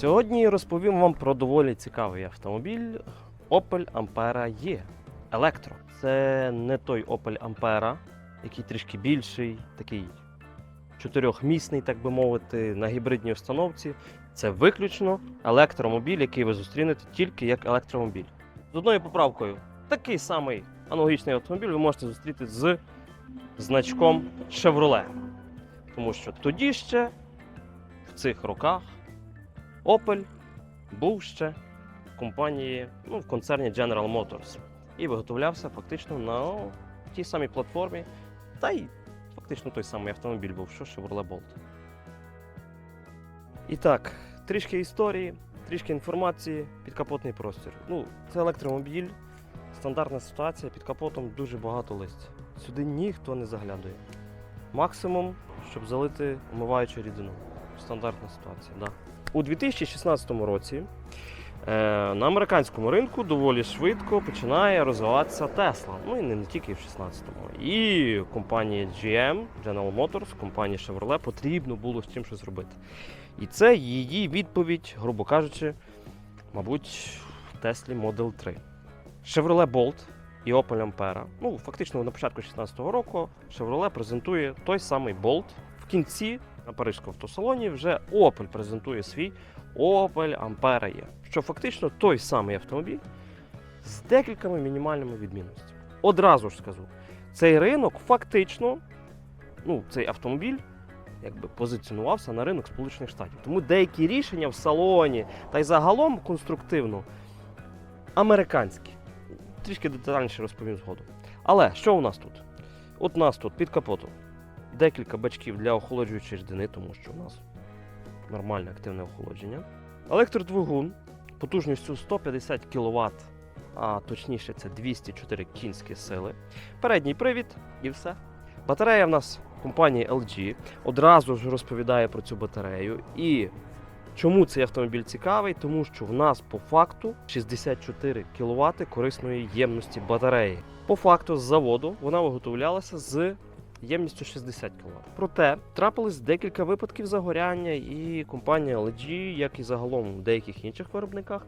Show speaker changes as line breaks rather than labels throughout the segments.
Сьогодні розповім вам про доволі цікавий автомобіль Opel Ampera E Електро. Це не той Opel Ampera, який трішки більший, такий чотирьохмісний, так би мовити, на гібридній установці. Це виключно електромобіль, який ви зустрінете тільки як електромобіль. З одною поправкою, такий самий аналогічний автомобіль ви можете зустріти з значком Chevrolet. Тому що тоді ще в цих роках Opel був ще в компанії, ну, в концерні General Motors і виготовлявся фактично на тій самій платформі, та й фактично той самий автомобіль був, що Chevrolet Bolt. І так, трішки історії, трішки інформації, підкапотний простір. Ну, це електромобіль, стандартна ситуація, під капотом дуже багато листя. Сюди ніхто не заглядує. Максимум, щоб залити омиваючу рідину. Стандартна ситуація, да. У 2016 році е, на американському ринку доволі швидко починає розвиватися Tesla. Ну і не, тільки в 16-му. І компанії GM, General Motors, компанії Chevrolet потрібно було з чим щось робити. І це її відповідь, грубо кажучи, мабуть, в Tesla Model 3. Chevrolet Bolt і Opel Ampera. Ну, фактично на початку 2016 року Chevrolet презентує той самий Bolt. В кінці на парижському автосалоні вже Opel презентує свій Opel Ampera E, що фактично той самий автомобіль з декількома мінімальними відмінностями. Одразу ж скажу, цей ринок фактично, ну, цей автомобіль якби позиціонувався на ринок Сполучених Штатів. Тому деякі рішення в салоні та й загалом конструктивно американські. Трішки детальніше розповім згодом. Але що у нас тут? От у нас тут під капотом декілька бачків для охолоджуючої рідини, тому що у нас нормальне активне охолодження. Електродвигун потужністю 150 кВт, а точніше це 204 кінські сили. Передній привід і все. Батарея в нас компанії LG одразу ж розповідає про цю батарею. І чому цей автомобіль цікавий? Тому що в нас по факту 64 кВт корисної ємності батареї. По факту з заводу вона виготовлялася з ємністю 60 кВт. Проте трапилось декілька випадків загоряння, і компанія LG, як і загалом в деяких інших виробниках,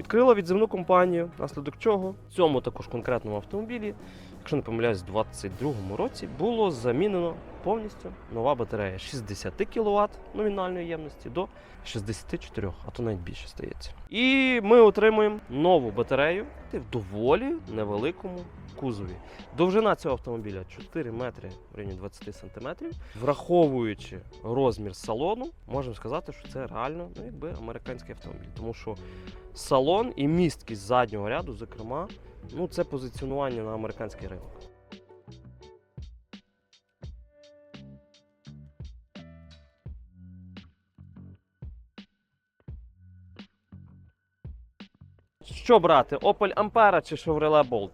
відкрила відзивну компанію, наслідок чого цьому також конкретному автомобілі, якщо не помиляюсь, у 2022 році було замінено повністю нова батарея 60 кВт номінальної ємності до 64, а то навіть більше стається. І ми отримуємо нову батарею в доволі невеликому кузові. Довжина цього автомобіля 4 метри в районі 20 сантиметрів. Враховуючи розмір салону, можемо сказати, що це реально ну, якби американський автомобіль. Тому що салон і місткість заднього ряду, зокрема, ну це позиціонування на американський ринок. Що брати? Opel Ampera чи Chevrolet Bolt?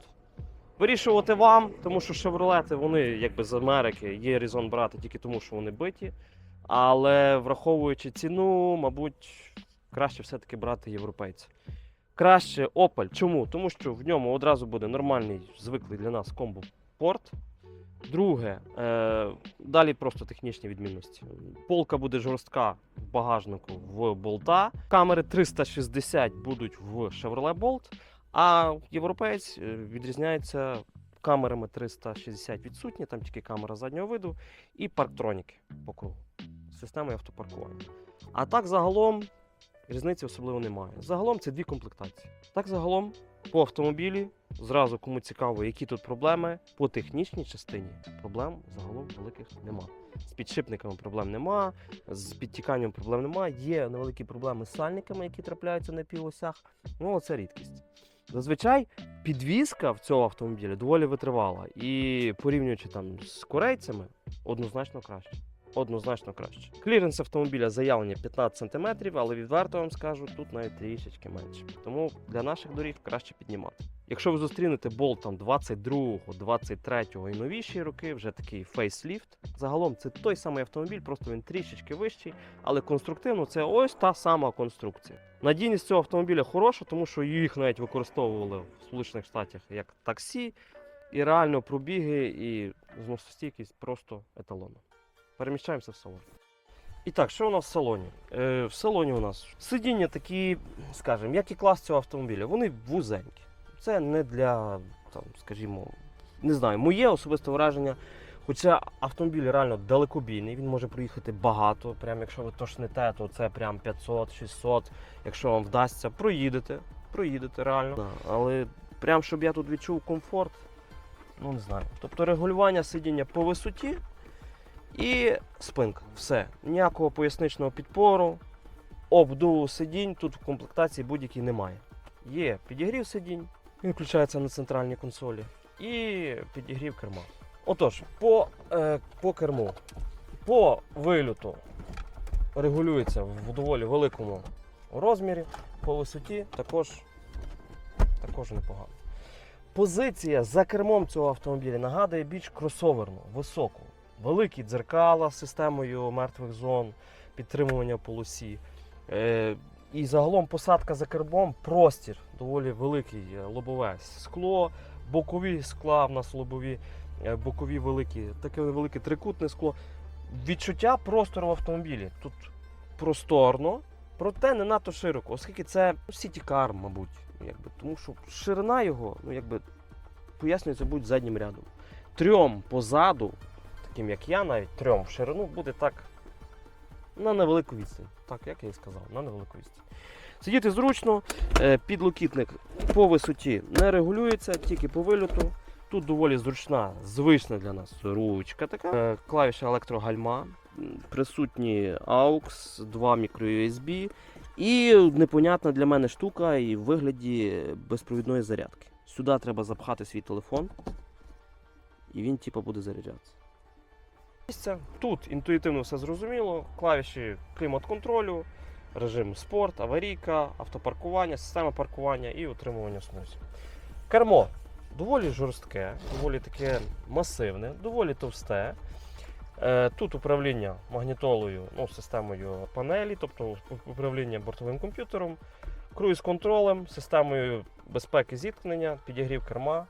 Вирішувати вам, тому що шевролети, вони якби з Америки, є резон брати тільки тому, що вони биті. Але враховуючи ціну, мабуть, краще все-таки брати європейця. Краще Opel. Чому? Тому що в ньому одразу буде нормальний, звиклий для нас комбо-порт. Друге, е, далі просто технічні відмінності. Полка буде жорстка в багажнику в болта. Камери 360 будуть в Chevrolet Bolt. А європеєць е, відрізняється камерами 360 відсутні, там тільки камера заднього виду і парктроніки по кругу. Системою автопаркування. А так загалом різниці особливо немає. Загалом це дві комплектації. Так загалом по автомобілі, зразу кому цікаво, які тут проблеми, по технічній частині проблем загалом великих нема. З підшипниками проблем нема, з підтіканням проблем нема. Є невеликі проблеми з сальниками, які трапляються на півосях. Ну, це рідкість. Зазвичай підвізка в цього автомобіля доволі витривала. І порівнюючи там з корейцями, однозначно краще. Однозначно краще. Кліренс автомобіля заявлення 15 см, але відверто вам скажу, тут навіть трішечки менше. Тому для наших доріг краще піднімати. Якщо ви зустрінете болт там 22-го, 23-го і новіші роки, вже такий фейсліфт. Загалом це той самий автомобіль, просто він трішечки вищий, але конструктивно це ось та сама конструкція. Надійність цього автомобіля хороша, тому що їх навіть використовували в Сполучених Штатах як таксі, і реально пробіги, і зносостійкість просто еталонна. Переміщаємося в салон. І так, що у нас в салоні? Е, в салоні у нас сидіння такі, скажімо, як і клас цього автомобіля, вони вузенькі. Це не для, там, скажімо, не знаю, моє особисте враження. Хоча автомобіль реально далекобійний, він може проїхати багато. Прям якщо ви тошните, то це прям 500-600. Якщо вам вдасться, проїдете, проїдете реально. Да, але прям щоб я тут відчув комфорт, ну не знаю. Тобто регулювання сидіння по висоті і спинка. Все. Ніякого поясничного підпору, обдуву сидінь тут в комплектації будь-якій немає. Є підігрів сидінь, він включається на центральній консолі, і підігрів керма. Отож, по, е, по керму, по вильоту регулюється в доволі великому розмірі, по висоті також, також непогано. Позиція за кермом цього автомобіля нагадує більш кросоверну, високу. Великі дзеркала з системою мертвих зон, підтримування полосі. Е, і загалом посадка за кермом, простір доволі великий, е, лобове скло, бокові скла в нас лобові, е, бокові великі, таке велике трикутне скло. Відчуття простору в автомобілі. Тут просторно, проте не надто широко, оскільки це сіті-кар, мабуть. Якби, тому що ширина його, ну якби пояснюється, будь заднім рядом. Трьом позаду, таким як я, навіть трьом в ширину буде так на невелику відстань. Так, як я і сказав, на невелику відстань. Сидіти зручно, е, підлокітник по висоті не регулюється, тільки по вильоту. Тут доволі зручна, звична для нас ручка така. Е, Клавіша електрогальма, присутні AUX, два мікро-USB і непонятна для мене штука і в вигляді безпровідної зарядки. Сюди треба запхати свій телефон, і він типу, буде заряджатися. Місця. Тут інтуїтивно все зрозуміло. Клавіші клімат-контролю, режим спорт, аварійка, автопаркування, система паркування і утримування смузі. Кермо доволі жорстке, доволі таке масивне, доволі товсте. Е, Тут управління магнітолою, ну, системою панелі, тобто управління бортовим комп'ютером, круїз-контролем, системою безпеки зіткнення, підігрів керма.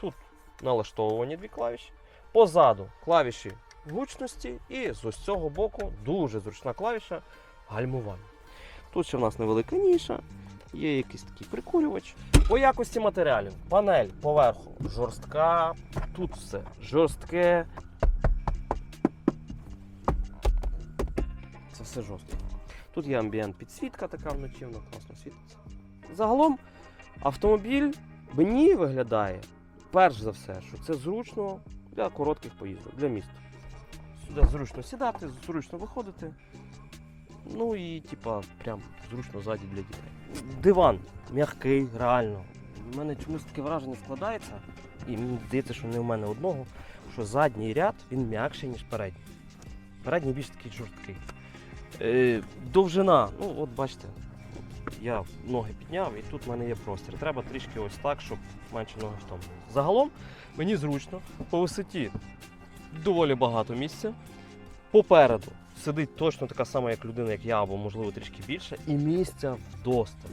Тут налаштовувані дві клавіші. Позаду клавіші гучності і з ось цього боку дуже зручна клавіша гальмування. Тут ще в нас невелика ніша, є якийсь такий прикурювач. По якості матеріалів. Панель поверху жорстка, тут все жорстке. Це все жорстко. Тут є амбієнт підсвітка така вночі, вона класно світиться. Загалом автомобіль мені виглядає, перш за все, що це зручно для коротких поїздок, для міста. Сюди зручно сідати, зручно виходити. Ну і типа прям зручно ззаді для дітей. Диван м'який, реально. У мене чомусь таке враження складається, і мені здається, що не в мене одного, що задній ряд він м'якший, ніж передній. Передній більш такий жорсткий. Е, довжина, ну от бачите, я ноги підняв і тут в мене є простір. Треба трішки ось так, щоб менше ноги втомлювали. Загалом мені зручно, по висоті доволі багато місця. Попереду сидить точно така сама, як людина, як я, або можливо трішки більше, і місця вдосталь.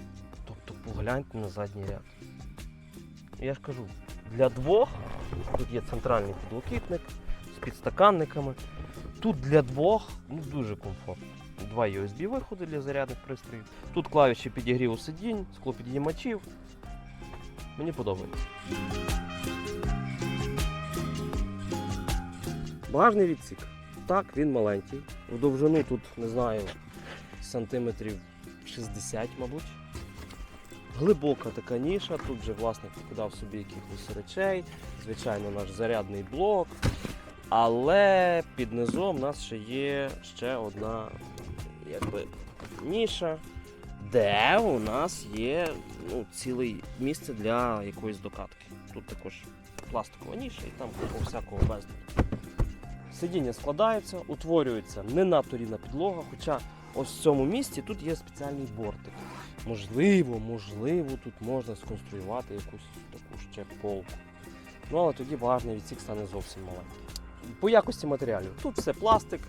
Тобто погляньте на задній ряд. Я ж кажу, для двох тут є центральний підлокітник з підстаканниками. Тут для двох ну, дуже комфортно. Два USB виходи для зарядних пристроїв. Тут клавіші підігріву сидінь, склопідіймачів. Мені подобається. Багажний відсік. Так, він маленький. В довжину тут, не знаю, сантиметрів 60, мабуть. Глибока така ніша, тут же власник покидав собі якихось речей, звичайно, наш зарядний блок. Але під низом у нас ще є ще одна якби, ніша, де у нас є ну, ціле місце для якоїсь докатки. Тут також пластикова ніша і там всякого безладу. Сидіння складаються, утворюється не надто рівна підлога, хоча ось в цьому місці тут є спеціальний бортик. Можливо, можливо, тут можна сконструювати якусь таку ще полку. Ну але тоді багажний відсік стане зовсім маленький. По якості матеріалів. Тут все пластик,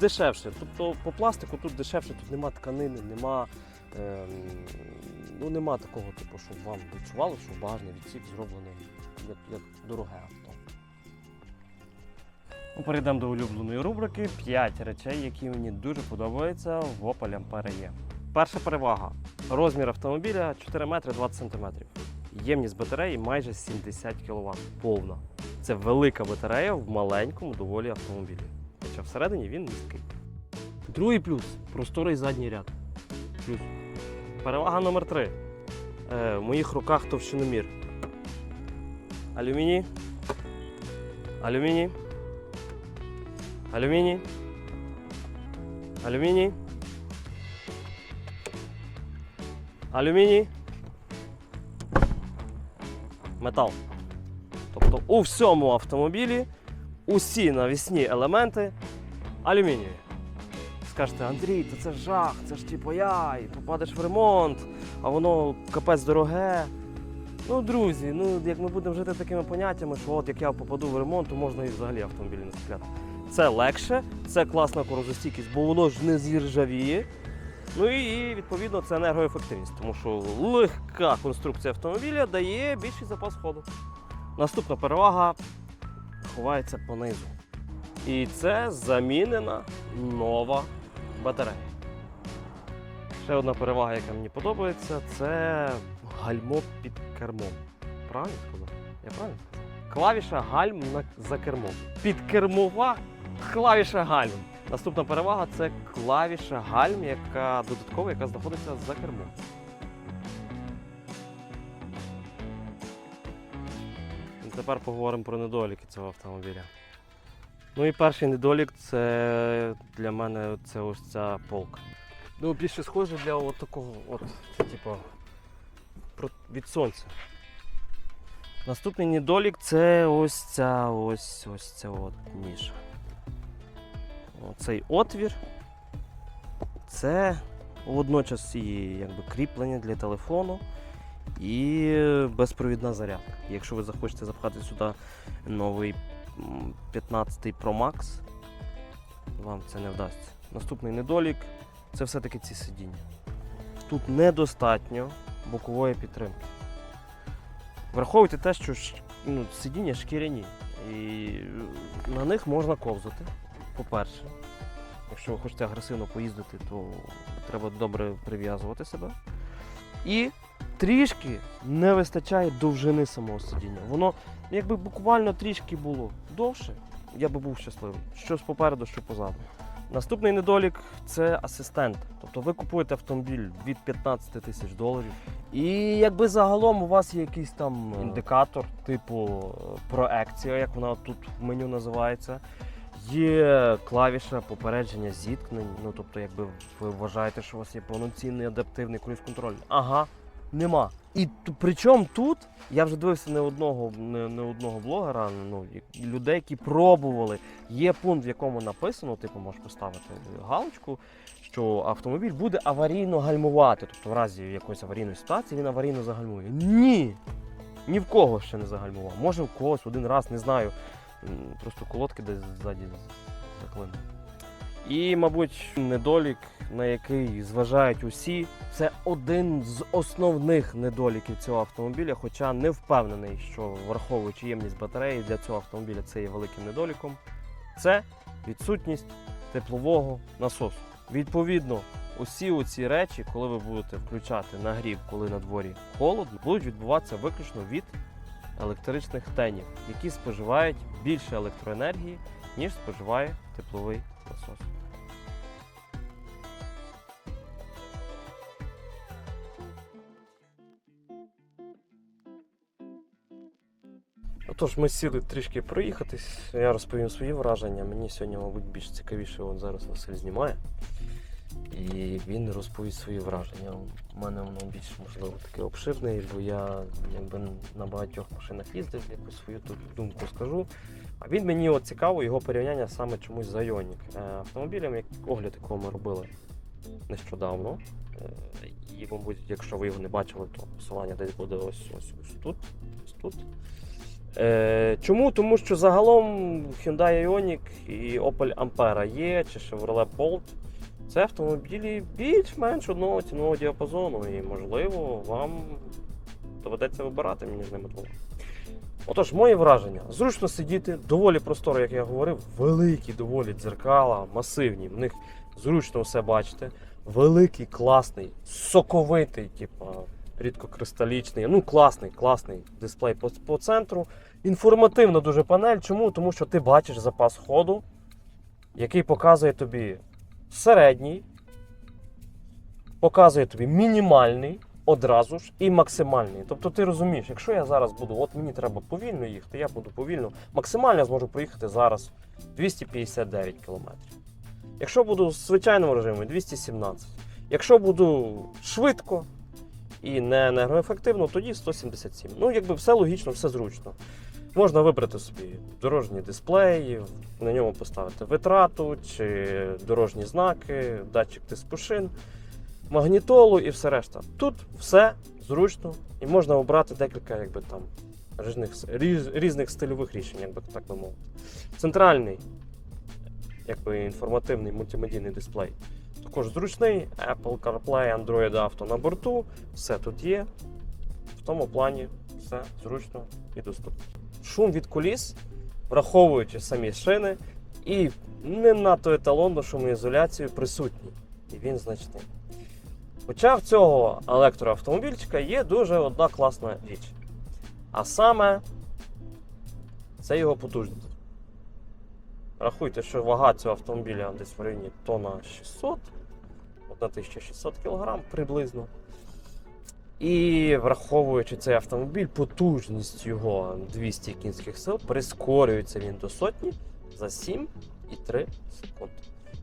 дешевше. Тобто по пластику тут дешевше, тут нема тканини, нема, ем, ну, нема такого, типу, щоб вам відчувало, що багажний відсік зроблений як, як дороге авто. Ну, Перейдемо до улюбленої рубрики 5 речей, які мені дуже подобаються в Opel Ampera. Перша перевага. Розмір автомобіля 4 метри 20 сантиметрів. Ємність батареї майже 70 кВт. Повна. Це велика батарея в маленькому доволі автомобілі. Хоча всередині він місткий. Другий плюс просторий задній ряд. Плюс. Перевага номер 3. Е, в моїх руках товщиномір. Алюміній. Алюміній. Алюміній. Алюміній. Алюміній. Метал. Тобто у всьому автомобілі усі навісні елементи алюмінієві. Скажете, Андрій, то це жах, це ж типу яй, попадеш в ремонт, а воно капець дороге. Ну, друзі, ну як ми будемо жити такими поняттями, що от як я попаду в ремонт, то можна і взагалі автомобілі не купляти. Це легше, це класна корозостійкість, бо воно ж не зіржавіє. Ну і відповідно це енергоефективність, тому що легка конструкція автомобіля дає більший запас ходу. Наступна перевага ховається понизу. І це замінена нова батарея. Ще одна перевага, яка мені подобається, це гальмо під кермом. Правильно сказав? Я правильно сказав? Клавіша гальм за кермом. Підкермова клавіша гальм. Наступна перевага це клавіша гальм, яка додаткова, яка знаходиться за кермом. І тепер поговоримо про недоліки цього автомобіля. Ну і перший недолік це для мене це ось ця полка. Ну, більше схоже для от такого, от, це, типу, від сонця. Наступний недолік це ось ця ось ось ця от ніша. Оцей отвір. Це водночас і якби кріплення для телефону і безпровідна зарядка. Якщо ви захочете запхати сюди новий 15 Pro Max, вам це не вдасться. Наступний недолік це все-таки ці сидіння. Тут недостатньо бокової підтримки. Враховуйте те, що ну, сидіння шкіряні, і на них можна ковзати, по-перше. Якщо ви хочете агресивно поїздити, то треба добре прив'язувати себе. І трішки не вистачає довжини самого сидіння. Воно якби буквально трішки було довше, я би був щасливий. Що попереду, що позаду. Наступний недолік це асистент. Тобто ви купуєте автомобіль від 15 тисяч доларів. І якби загалом у вас є якийсь там індикатор, типу е, проекція, як вона тут в меню називається. Є клавіша попередження зіткнень. Ну тобто, якби ви вважаєте, що у вас є повноцінний адаптивний круїз-контроль. Ага, нема. І причому тут я вже дивився не одного, не, не одного блогера, ну людей, які пробували. Є пункт, в якому написано, типу, можеш поставити галочку, що автомобіль буде аварійно гальмувати. Тобто, в разі якоїсь аварійної ситуації він аварійно загальмує. Ні! Ні в кого ще не загальмував. Може в когось один раз, не знаю. Просто колодки десь ззаді заклинили. І, мабуть, недолік, на який зважають усі, це один з основних недоліків цього автомобіля. Хоча не впевнений, що враховуючи ємність батареї для цього автомобіля це є великим недоліком. Це відсутність теплового насосу. Відповідно, усі оці речі, коли ви будете включати нагрів, коли на дворі холодно, будуть відбуватися виключно від електричних тенів, які споживають більше електроенергії, ніж споживає тепловий насос. Отож, ми сіли трішки проїхатись. Я розповім свої враження. Мені сьогодні, мабуть, більш цікавіше, от зараз Василь знімає. І він розповість свої враження. У мене воно більш можливо таке обширне, бо я якби на багатьох машинах їздив, якусь свою думку скажу. А він мені от цікаво його порівняння саме чомусь з Ioniq. Е, Автомобілем, як огляд, якого ми робили нещодавно. Е, І, мабуть, якщо ви його не бачили, то посилання десь буде ось ось ось тут. Ось тут. Е, чому? Тому що загалом Hyundai Ioniq і Opel Ampera є, чи Chevrolet Bolt це автомобілі більш-менш одного цінового діапазону, і можливо вам доведеться вибирати мені з ними двома. Отож, мої враження. Зручно сидіти, доволі просторо, як я говорив, великі доволі дзеркала, масивні. В них зручно все бачити. Великий, класний, соковитий, типу, рідкокристалічний. Ну, класний, класний дисплей по, по центру. Інформативна дуже панель. Чому? Тому що ти бачиш запас ходу, який показує тобі середній, показує тобі мінімальний одразу ж і максимальний. Тобто ти розумієш, якщо я зараз буду, от мені треба повільно їхати, я буду повільно, максимально зможу проїхати зараз 259 км. Якщо буду в звичайному режимі 217. Якщо буду швидко і не енергоефективно, тоді 177. Ну, якби все логічно, все зручно. Можна вибрати собі дорожні дисплеї, на ньому поставити витрату чи дорожні знаки, датчик тиску шин, магнітолу і все решта. Тут все зручно і можна обрати декілька якби, там, різних, різ- різних стильових рішень, як би так би мовити. Центральний якби, інформативний мультимедійний дисплей. Також зручний, Apple CarPlay, Android Auto на борту, все тут є. В тому плані все зручно і доступно. Шум від коліс, враховуючи самі шини, і не надто еталонну шумоізоляцію присутній. І він значний. Хоча в цього електроавтомобільчика є дуже одна класна річ. А саме це його потужність. Рахуйте, що вага цього автомобіля десь в районі тонна 600, 1600 кг приблизно. І враховуючи цей автомобіль, потужність його 200 кінських сил, прискорюється він до сотні за 7,3 секунди.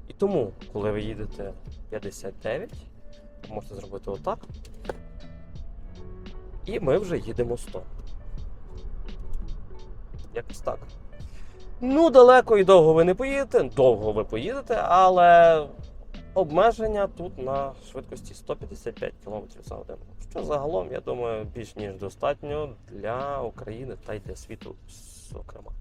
І тому, коли ви їдете 59, ви можете зробити отак. І ми вже їдемо 100. Якось так. Ну, далеко і довго ви не поїдете. Довго ви поїдете, але обмеження тут на швидкості 155 км за годину. Що загалом, я думаю, більш ніж достатньо для України та й для світу, зокрема.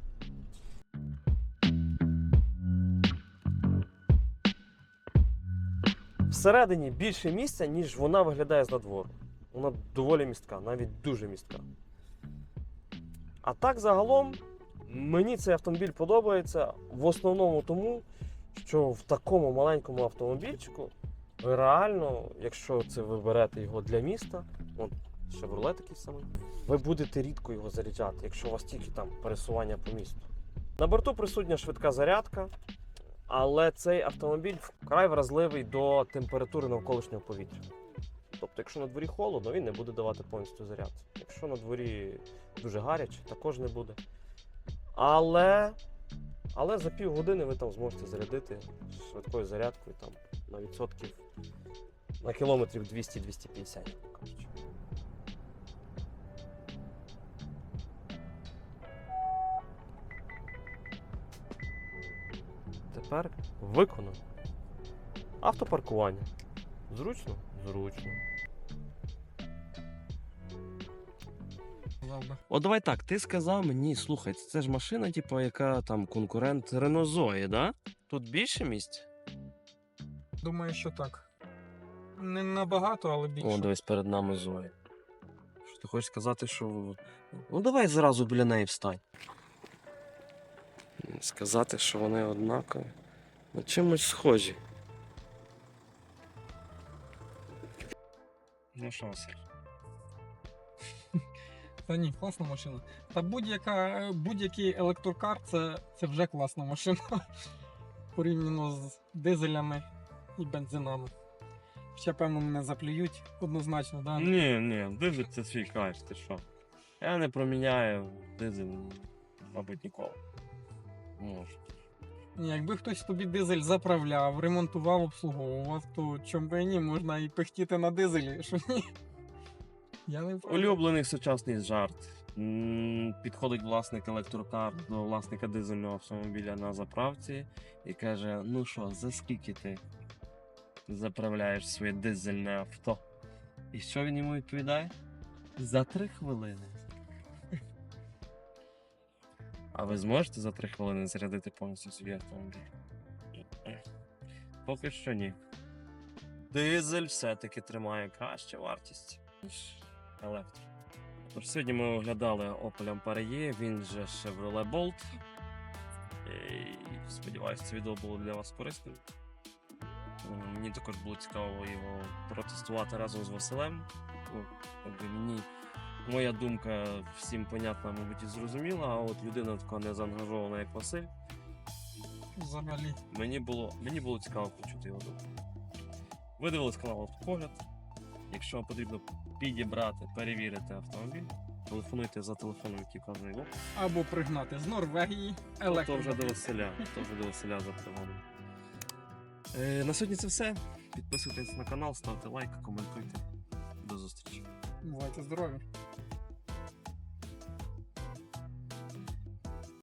Всередині більше місця, ніж вона виглядає з надвору. Вона доволі містка, навіть дуже містка. А так загалом Мені цей автомобіль подобається в основному тому, що в такому маленькому автомобільчику ви реально, якщо це ви берете його для міста, от Chevrolet такий самий, ви будете рідко його заряджати, якщо у вас тільки там пересування по місту. На борту присутня швидка зарядка, але цей автомобіль вкрай вразливий до температури навколишнього повітря. Тобто, якщо на дворі холодно, він не буде давати повністю заряд. Якщо на дворі дуже гаряче, також не буде. Але, але за півгодини ви там зможете зарядити швидкою зарядкою там, на відсотків на кілометрів 200-250. Тепер виконано. Автопаркування. Зручно? Зручно.
Би.
От давай так, ти сказав мені, слухай, це ж машина, типу, яка там конкурент Zoe, да? Тут більше місць?
Думаю, що так. Не набагато, але більше.
О, дивись перед нами Zoe. Що ти хочеш сказати, що. Ну давай зразу біля неї встань. Сказати, що вони однакові. Ну чимось схожі. Ну що, Василь?
Та ні, класна машина. Та будь-яка, будь-який електрокар це, це вже класна машина. Порівняно з дизелями і бензинами. Ще, певно, мене заплюють однозначно, да?
Ні, ні, дизель це свій кайф, ти що? Я не проміняю дизель, мабуть, ніколи. Може.
Ні, якби хтось тобі дизель заправляв, ремонтував, обслуговував, то чом би ні, можна і пихтіти на дизелі, що ні. Я не.
Улюблений сучасний жарт. Підходить власник електрокар до власника дизельного автомобіля на заправці і каже: Ну що, за скільки ти заправляєш своє дизельне авто? І що він йому відповідає? За три хвилини. А ви зможете за три хвилини зарядити повністю свій автомобіль? Поки що ні. Дизель все-таки тримає кращу вартість, електро. Тож сьогодні ми оглядали Opel Ampera E, він же Chevrolet Bolt. І сподіваюся, це відео було для вас корисним. Мені також було цікаво його протестувати разом з Василем. Ну, мені моя думка всім понятна, мабуть, і зрозуміла, а от людина така не заангажована, як Василь.
Взагалі.
Мені було, мені було цікаво почути його думку. Ви дивились канал Автопогляд. Якщо вам потрібно підібрати, перевірити автомобіль, телефонуйте за телефоном, який вказаний.
Або пригнати з Норвегії
То вже до Василя. То вже до Василя за автомобілем. Е, на сьогодні це все. Підписуйтесь на канал, ставте лайк, коментуйте. До зустрічі.
Бувайте здорові.